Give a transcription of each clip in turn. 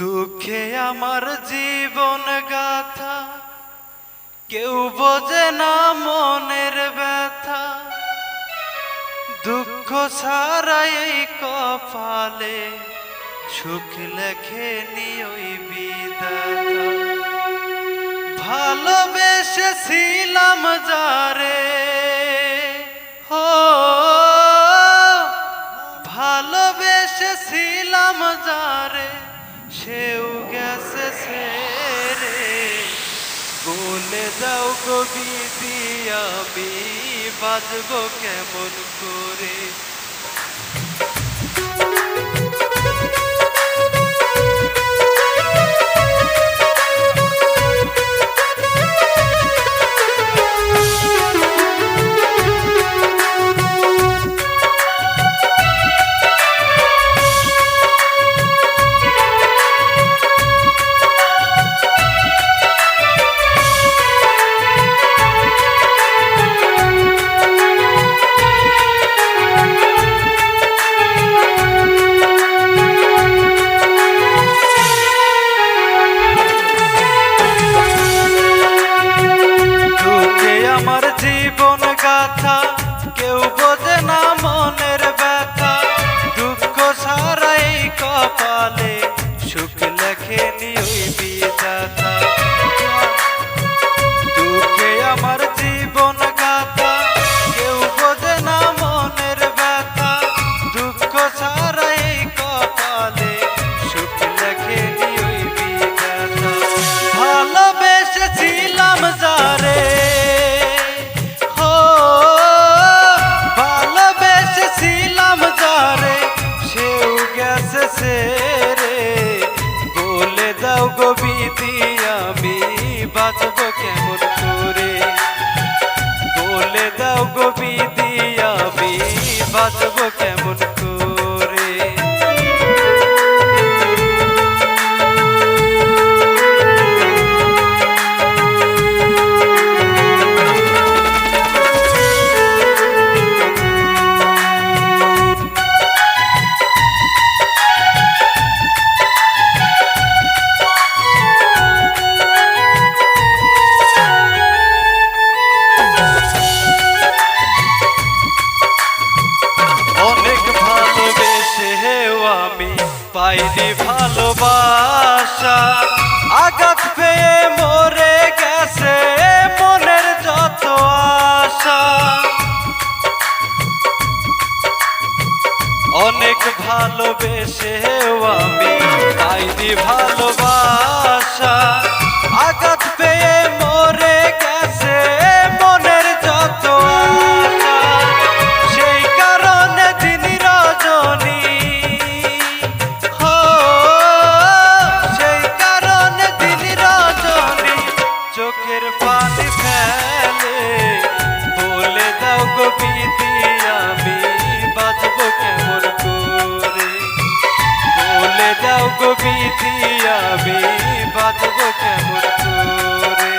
দুঃখে আমার জীবন গাথা, কেউ বোঝে না মনের ব্যথা। দুঃখ এই কপালে সুখ লেখেনি ওই বিধাতা ভালোবেসেছিলাম যারে, হো, ভালোবেসেছিলাম যারে। সেও গেছে ছেড়ে। বলে দাও কবিতি আমি বাজব কেমন করে? গেছে পাইনি ভালোবাসা। আঘাত পেয়ে মরে গেছে মনের যত আশা। অনেক ভালোবেসেও আমি কবিতি আমি। বাঁচবো কেমন করে?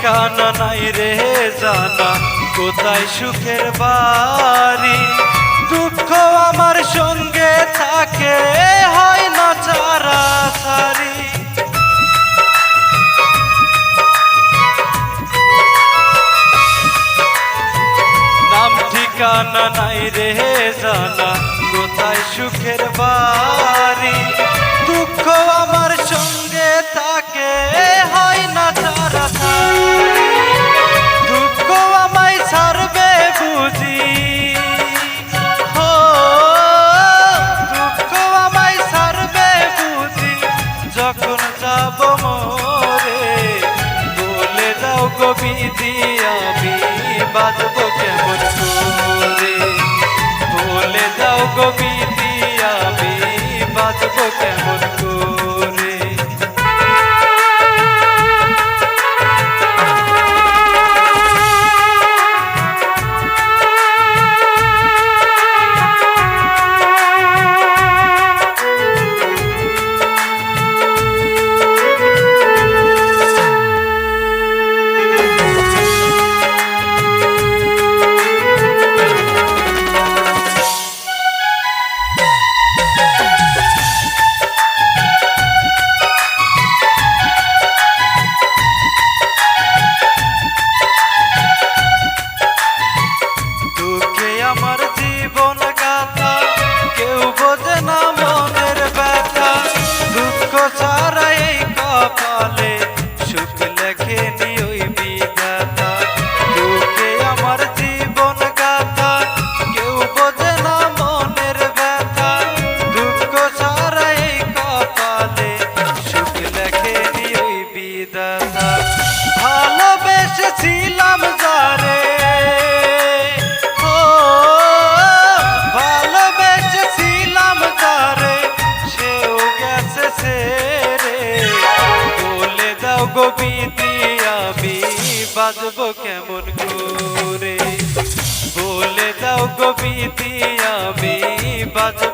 ঠিকানা নাই রে জানা, কোথায় সুখের বাড়ি? দুঃখ আমার সঙ্গে থাকে হয় না চারা সারি নাম ঠিকানা নাই রে জানা, কোথায় সুখের বাড়ি বাঁচবো কেমন করে বলে দাও গো বিটি আমি বাঁচবো কেমন করে কবিতে আমি বাজব কেমন করে? বলে দাও কবি আমি বাজব